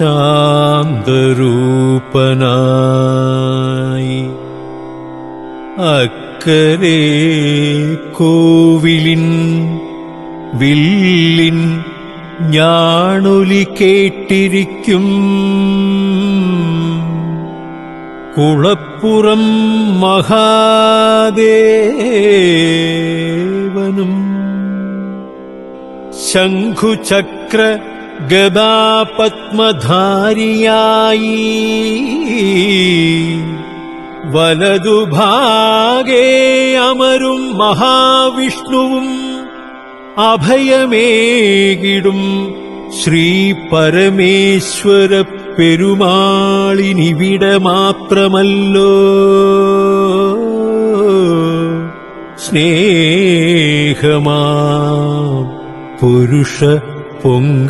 ശാന്തരൂപനായി അക്കരെ കോവിലിൻ വില്ലിൻ ഞാണൊലി കേട്ടിരിക്കും. കുളപ്പുറം മഹാദേവനും ശംഖുചക്ര ഗദാപത്മധാരിയായി. വലതുഭാഗേ അമരും മഹാവിഷ്ണുവും അഭയമേകിടും ശ്രീ പരമേശ്വര പെരുമാളിനിവിടെ മാത്രമല്ലോ. സ്നേഹമാ പുരുഷ पुल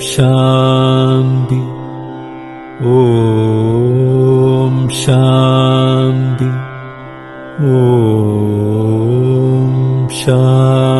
शान्ति। ॐ शान्ति। ओ शा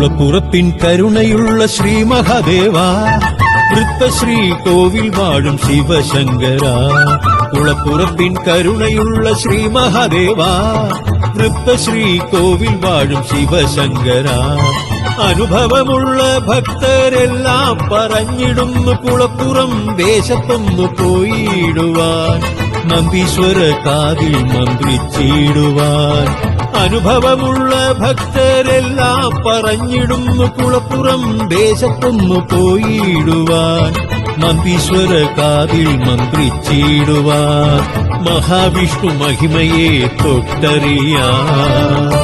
കുളപ്പുറപ്പിൻ കരുണയുള്ള ശ്രീ മഹാദേവ. വൃത്തശ്രീ കോവിൽ വാഴും ശിവശങ്കര. കുളപ്പുറത്തിൻ കരുണയുള്ള ശ്രീ മഹാദേവ. വൃത്തശ്രീ കോവിൽ വാഴും ശിവശങ്കര. അനുഭവമുള്ള ഭക്തരെല്ലാം പറഞ്ഞിടുന്നു കുളപ്പുറം ദേശത്തൊന്നു പോയിടുവാൻ. നന്ദീശ്വര കാതിൽ മന്ത്രിച്ചിടുവാൻ. അനുഭവമുള്ള ഭക്തരെല്ലാം പറഞ്ഞിടുന്നു കുളപ്പുറം ദേശത്തൊന്നു പോയിടുവാൻ. നന്ദീശ്വര കാതിൽ മന്ത്രിച്ചിടുവാൻ. മഹാവിഷ്ണു മഹിമയെ തൊട്ടറിയാൻ.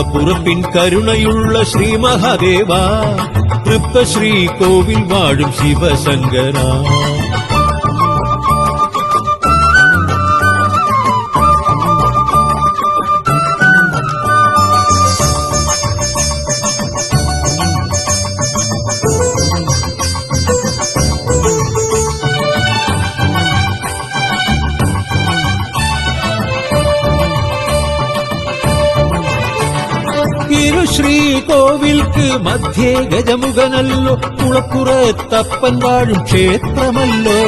കുളപ്പുറപ്പിൻ കരുണയുള്ള ശ്രീ മഹാദേവ തൃപ്തശ്രീ കോവിൽ വാഴും ശിവശങ്കര ഇരു ശ്രീ കോവിൽക്ക് മധ്യേ ഗജമുഖനല്ലോ. കുളപ്പുറത്തപ്പൻ വാഴും ക്ഷേത്രമല്ലോ?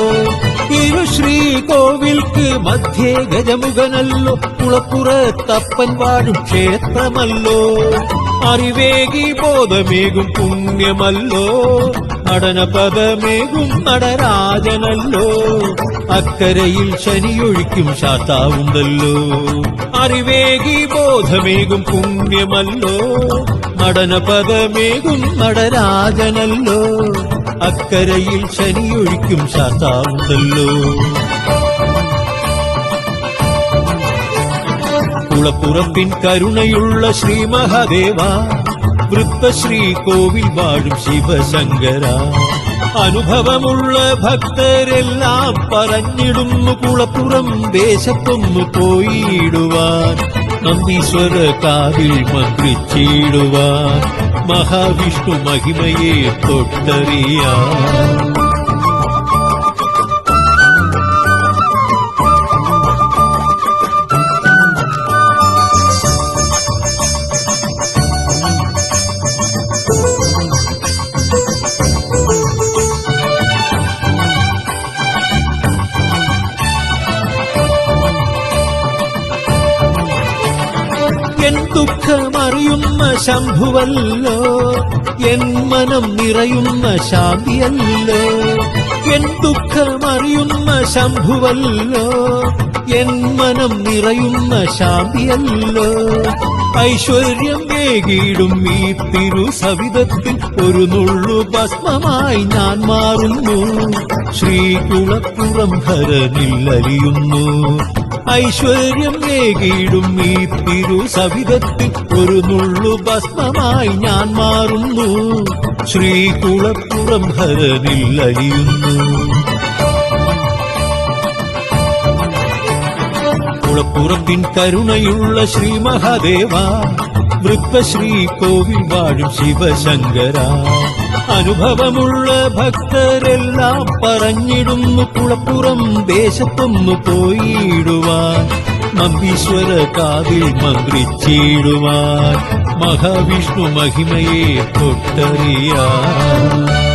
തിരു ശ്രീ കോവിൽക്ക് മധ്യേ ഗജമുഖനല്ലോ. കുളപ്പുറത്തപ്പൻ വാഴും ക്ഷേത്രമല്ലോ. അറിവേകി ബോധമേകും പുണ്യമല്ലോ. നടനപദമേകും നടരാജനല്ലോ. അക്കരയിൽ ശനിയൊഴിക്കും ശാത്താവുണ്ടല്ലോ അറിവേകി ബോധമേകും പുണ്യമല്ലോ. നടനപദമേകും നടരാജനല്ലോ. അക്കരയിൽ ശനിയൊഴിക്കും ശാത്താവുണ്ടല്ലോ കുളപ്പുറപ്പിൻ കരുണയുള്ള ശ്രീ മഹാദേവ വൃത്തശ്രീ കോവിൽ വാഴും ശിവശങ്കര. അനുഭവമുള്ള ഭക്തരെല്ലാം പറഞ്ഞിടുന്നു കുളപ്പുറം ദേശത്തൊന്നു പോയിടുവാൻ. നന്ദീശ്വര കാവിൽ മന്ത്രിച്ചിടുവാൻ. മഹാവിഷ്ണു മഹിമയെ തൊട്ടറിയാൻ. എൻ ദുഃഖമറിയുന്ന ശംഭുവല്ലോ എൻ മനം നിറയുന്ന ശാന്തിയല്ലോ എൻ ദുഃഖമറിയുന്ന ശംഭുവല്ലോ എൻ മനം നിറയുന്ന ശാന്തിയല്ലോ. ഐശ്വര്യം ഏകിടും ഈ തിരുസവിധത്തിൽ ഒരു നുള്ളു ഭസ്മമായി ഞാൻ മാറുന്നു. ശ്രീകുളപ്പുറം ഹരനില്ലലിയുന്നു ഐശ്വര്യം നേകിയിടും ഈ തിരു സവിധത്തിൽ ഒരു നുള്ളു ഭസ്മമായി ഞാൻ മാറുന്നു. ശ്രീകുളപ്പുറം ഹരനില്ലലിയുന്നു കുളപ്പുറത്തിൻ കരുണയുള്ള ശ്രീ മഹാദേവ വൃത്തശ്രീ കോവിൽ വാഴും ശിവശങ്കര. അനുഭവമുള്ള ഭക്തരെല്ലാം പറഞ്ഞിടുന്നു കുളപ്പുറം ദേശത്തൊന്നു പോയിടുവാൻ. നമ്പീശ്വര കാതിൽ മന്ത്രിച്ചിടുവാൻ. മഹാവിഷ്ണു മഹിമയെ തൊട്ടറിയാൻ.